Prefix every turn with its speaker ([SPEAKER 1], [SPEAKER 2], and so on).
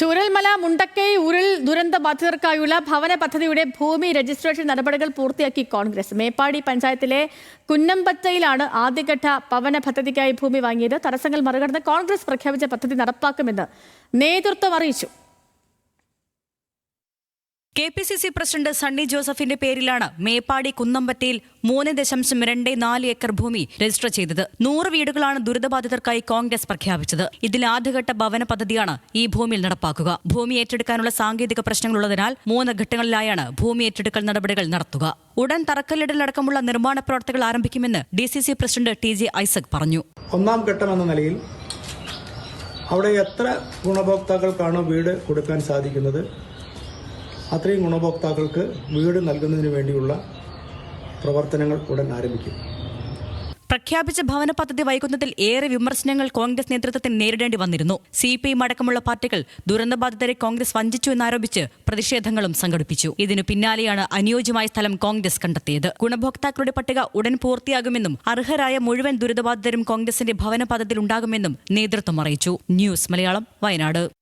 [SPEAKER 1] ചൂരൽമല മുണ്ടക്കൈ ഉരുൾ ദുരന്ത ബാധിതർക്കായുള്ള ഭവന പദ്ധതിയുടെ ഭൂമി രജിസ്ട്രേഷൻ നടപടികൾ പൂർത്തിയാക്കി കോൺഗ്രസ്. മേപ്പാടി പഞ്ചായത്തിലെ കുന്നമ്പറ്റയിലാണ് ആദ്യഘട്ട ഭവന പദ്ധതിക്കായി ഭൂമി വാങ്ങിയത്. തടസ്സങ്ങൾ മറികടന്ന് കോൺഗ്രസ് പ്രഖ്യാപിച്ച പദ്ധതി നടപ്പാക്കുമെന്ന് നേതൃത്വം അറിയിച്ചു.
[SPEAKER 2] K P C C president Sunny ജോസഫിന്റെ പേരിലാണ് മേപ്പാടി കുന്നമ്പറ്റയിൽ മൂന്ന് ദശാംശം രണ്ട് നാല് ഏക്കർ ഭൂമി രജിസ്റ്റർ ചെയ്തത്. നൂറ് വീടുകളാണ് ദുരിതബാധിതർക്കായി കോൺഗ്രസ് പ്രഖ്യാപിച്ചത്. ഇതിൽ ആദ്യഘട്ട ഭവന പദ്ധതിയാണ് ഈ ഭൂമിയിൽ നടപ്പാക്കുക. ഭൂമി ഏറ്റെടുക്കാനുള്ള സാങ്കേതിക പ്രശ്നങ്ങളുള്ളതിനാൽ മൂന്ന് ഘട്ടങ്ങളിലായാണ് ഭൂമി ഏറ്റെടുക്കൽ നടപടികൾ നടത്തുക. ഉടൻ തറക്കല്ലിടലടക്കമുള്ള നിർമ്മാണ പ്രവർത്തികൾ ആരംഭിക്കുമെന്ന് D C C president T J Isaac പറഞ്ഞു.
[SPEAKER 3] ഒന്നാം ഘട്ടം എന്ന നിലയിൽ അവിടെ എത്ര ഗുണഭോക്താക്കൾക്കാണ് വീട് കൊടുക്കാൻ സാധിക്കുന്നത്? അത്രയും ഗുണഭോക്താക്കൾക്ക് വീട് നൽകുന്നതിന് വേണ്ടിയുള്ള പ്രവർത്തനങ്ങൾ ഉടൻ ആരംഭിക്കും.
[SPEAKER 2] പ്രഖ്യാപിച്ച ഭവന പദ്ധതി വൈകുന്നതിൽ ഏറെ വിമർശനങ്ങൾ കോൺഗ്രസ് നേതൃത്വത്തിന് നേരിടേണ്ടി വന്നിരുന്നു. സി പി ഐ അടക്കമുള്ള പാർട്ടികൾ ദുരന്തബാധിതരെ കോൺഗ്രസ് വഞ്ചിച്ചു എന്നാരോപിച്ച് പ്രതിഷേധങ്ങളും സംഘടിപ്പിച്ചു. ഇതിനു പിന്നാലെയാണ് അനുയോജ്യമായ സ്ഥലം കോൺഗ്രസ് കണ്ടെത്തിയത്. ഗുണഭോക്താക്കളുടെ പട്ടിക ഉടൻ പൂർത്തിയാകുമെന്നും അർഹരായ മുഴുവൻ ദുരിതബാധിതരും കോൺഗ്രസിന്റെ ഭവന പദ്ധതിയിൽ ഉണ്ടാകുമെന്നും നേതൃത്വം അറിയിച്ചു. ന്യൂസ് മലയാളം വയനാട്.